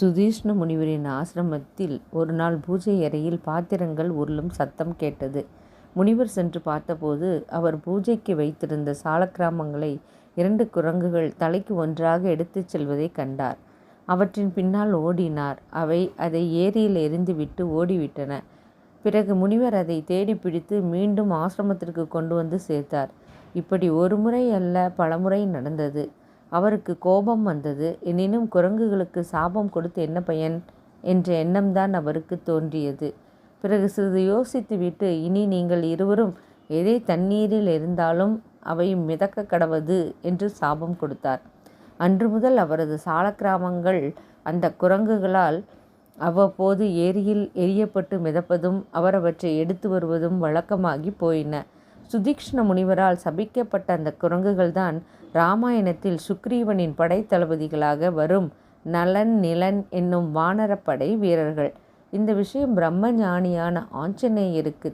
சுதீஷ்ண முனிவரின் ஆசிரமத்தில் ஒரு நாள் பூஜை அறையில் பாத்திரங்கள் உருளும் சத்தம் கேட்டது. முனிவர் சென்று பார்த்தபோது அவர் பூஜைக்கு வைத்திருந்த சாலக்கிராமங்களை இரண்டு குரங்குகள் தலைக்கு ஒன்றாக எடுத்துச் செல்வதை கண்டார். அவற்றின் பின்னால் ஓடினார். அவை அதை ஏரியில் எரிந்துவிட்டு ஓடிவிட்டன. பிறகு முனிவர் அதை தேடிப் பிடித்து மீண்டும் ஆசிரமத்திற்கு கொண்டு வந்து சேர்த்தார். இப்படி ஒருமுறை அல்ல பலமுறை நடந்தது. அவருக்கு கோபம் வந்தது. எனினும் குரங்குகளுக்கு சாபம் கொடுத்து என்ன பயன்? என்ற எண்ணம்தான் அவருக்கு தோன்றியது. பிறகு சிறிது யோசித்துவிட்டு இனி நீங்கள் இருவரும் எதை தண்ணீரில் இருந்தாலும் அவை மிதக்க கடவது என்று சாபம் கொடுத்தார். அன்று முதல் அவரது சாலக்கிராமங்கள் அந்த குரங்குகளால் அவ்வப்போது ஏரியில் எரியப்பட்டு மிதப்பதும் அவர் அவற்றை எடுத்து வருவதும் வழக்கமாகிப் போயின. சுதீக்ஷ்ண முனிவரால் சபிக்கப்பட்ட அந்த குரங்குகள்தான் இராமாயணத்தில் சுக்ரீவனின் படைத்தளபதிகளாக வரும் நலன் நிலன் என்னும் வானரப்படை வீரர்கள். இந்த விஷயம் பிரம்ம ஞானியான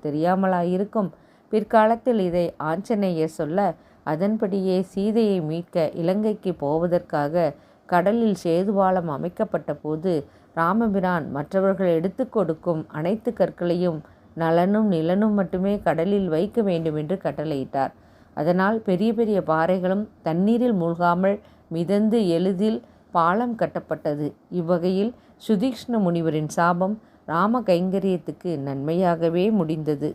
தெரியாமலாயிருக்கும்? பிற்காலத்தில் இதை ஆஞ்சநேயர் சொல்ல, அதன்படியே சீதையை மீட்க இலங்கைக்கு போவதற்காக கடலில் சேதுபாலம் அமைக்கப்பட்டபோது ராமபிரான் மற்றவர்கள் எடுத்து கொடுக்கும் அனைத்து கற்களையும் நலனும் நிலனும் மட்டுமே கடலில் வைக்க வேண்டுமென்று கட்டளையிட்டார். அதனால் பெரிய பெரிய பாறைகளும் தண்ணீரில் மூழ்காமல் மிதந்து எளிதில் பாலம் கட்டப்பட்டது. இவ்வகையில் சுதீக்ஷ்ண முனிவரின் சாபம் ராம கைங்கரியத்துக்கு நன்மையாகவே முடிந்தது.